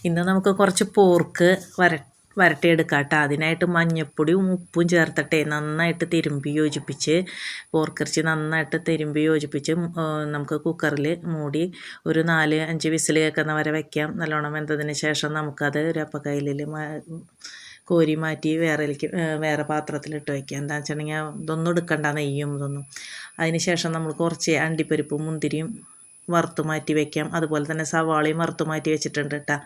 ഇന്ന് നമുക്ക് കുറച്ച് പോർക്ക് വര വരട്ടിയെടുക്കാം കേട്ടോ അതിനായിട്ട് മഞ്ഞപ്പൊടിയും ഉപ്പും ചേർത്തിട്ടേ നന്നായിട്ട് തിരുമ്പി യോജിപ്പിച്ച് പോർക്കിറച്ചി നന്നായിട്ട് തിരുമ്പി യോജിപ്പിച്ച് നമുക്ക് കുക്കറിൽ മൂടി ഒരു നാല് അഞ്ച് വിസിൽ കേൾക്കുന്ന വരെ വയ്ക്കാം നല്ലോണം വെന്തതിന് ശേഷം നമുക്കത് ഒരു അപ്പക്കൈലിൽ കോരി മാറ്റി വേറെ വേറെ പാത്രത്തിലിട്ട് വയ്ക്കുക എന്താ വെച്ചിട്ടുണ്ടെങ്കിൽ ഇതൊന്നും എടുക്കണ്ട നെയ്യും ഇതൊന്നും. അതിന് ശേഷം നമ്മൾ കുറച്ച് അണ്ടിപ്പരിപ്പും മുന്തിരിയും വറുത്ത് മാറ്റി വെക്കാം. അതുപോലെ തന്നെ സവാളയും വറുത്ത് മാറ്റി വെച്ചിട്ടുണ്ട് കേട്ടോ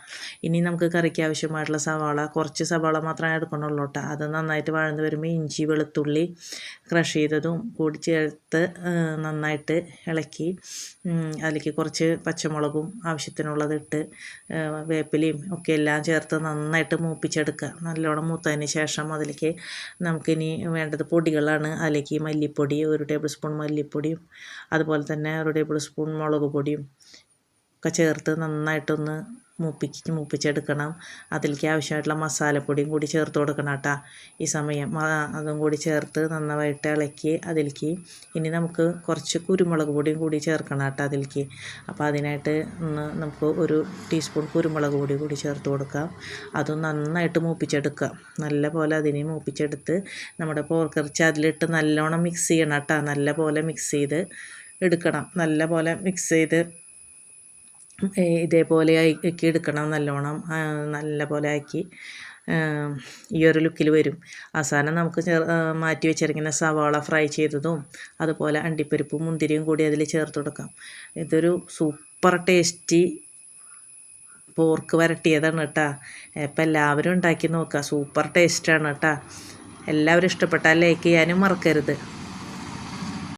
ഇനി നമുക്ക് കറിക്ക് ആവശ്യമായിട്ടുള്ള സവാള കുറച്ച് സവാള മാത്രമേ എടുക്കണുള്ളൂ കേട്ടോ അത് നന്നായിട്ട് വഴന്ന് വരുമ്പോൾ ഇഞ്ചി വെളുത്തുള്ളി ക്രഷ് ചെയ്തതും കൂടി ചേർത്ത് നന്നായിട്ട് ഇളക്കി അതിലേക്ക് കുറച്ച് പച്ചമുളകും ആവശ്യത്തിനുള്ളത് ഇട്ട് വേപ്പിലയും ഒക്കെ എല്ലാം ചേർത്ത് നന്നായിട്ട് മൂപ്പിച്ചെടുക്കുക. നല്ലോണം മൂത്തതിന് ശേഷം അതിലേക്ക് നമുക്കിനി വേണ്ടത് പൊടികളാണ്. അതിലേക്ക് മല്ലിപ്പൊടി ഒരു ടേബിൾ സ്പൂൺ മല്ലിപ്പൊടിയും അതുപോലെ തന്നെ ഒരു ടേബിൾ സ്പൂൺ മുളക് പൊടിയും ഒക്കെ ചേർത്ത് നന്നായിട്ടൊന്ന് മൂപ്പിച്ച് മൂപ്പിച്ചെടുക്കണം. അതിലേക്ക് ആവശ്യമായിട്ടുള്ള മസാലപ്പൊടിയും കൂടി ചേർത്ത് കൊടുക്കണം കേട്ടോ. ഈ സമയം. അതും കൂടി ചേർത്ത് നന്നായിട്ട് ഇളക്കി അതിലേക്ക് ഇനി നമുക്ക് കുറച്ച് കുരുമുളക് പൊടിയും കൂടി ചേർക്കണം കേട്ടോ അതിലേക്ക്. അപ്പോൾ അതിനായിട്ട് ഒന്ന് നമുക്ക് ഒരു ടീസ്പൂൺ കുരുമുളക് പൊടി കൂടി ചേർത്ത് കൊടുക്കാം. അതും നന്നായിട്ട് മൂപ്പിച്ചെടുക്കുക. നല്ല പോലെ അതിനെ മൂപ്പിച്ചെടുത്ത് നമ്മുടെ പോർക്കിറച്ചി അതിലിട്ട് നല്ലോണം മിക്സ് ചെയ്യണം കേട്ടോ. നല്ല പോലെ മിക്സ് ചെയ്ത് എടുക്കണം. നല്ല പോലെ മിക്സ് ചെയ്ത് ഇതേപോലെ ആക്കി എടുക്കണം നല്ലോണം. നല്ല പോലെ ആക്കി ഈ ഒരു ലുക്കിൽ വരും. അവസാനം നമുക്ക് മാറ്റി വെച്ചിരിക്കുന്ന സവാള ഫ്രൈ ചെയ്തതും അതുപോലെ അണ്ടിപ്പരിപ്പും മുന്തിരിയും കൂടി അതിൽ ചേർത്ത് കൊടുക്കാം. ഇതൊരു സൂപ്പർ ടേസ്റ്റി പോർക്ക് വരട്ടിയതാണ് കേട്ടോ. ഇപ്പം എല്ലാവരും ഉണ്ടാക്കി നോക്കുക. സൂപ്പർ ടേസ്റ്റാണ് കേട്ടോ. എല്ലാവരും ഇഷ്ടപ്പെട്ടാൽ ലൈക്ക് ചെയ്യാനും മറക്കരുത്.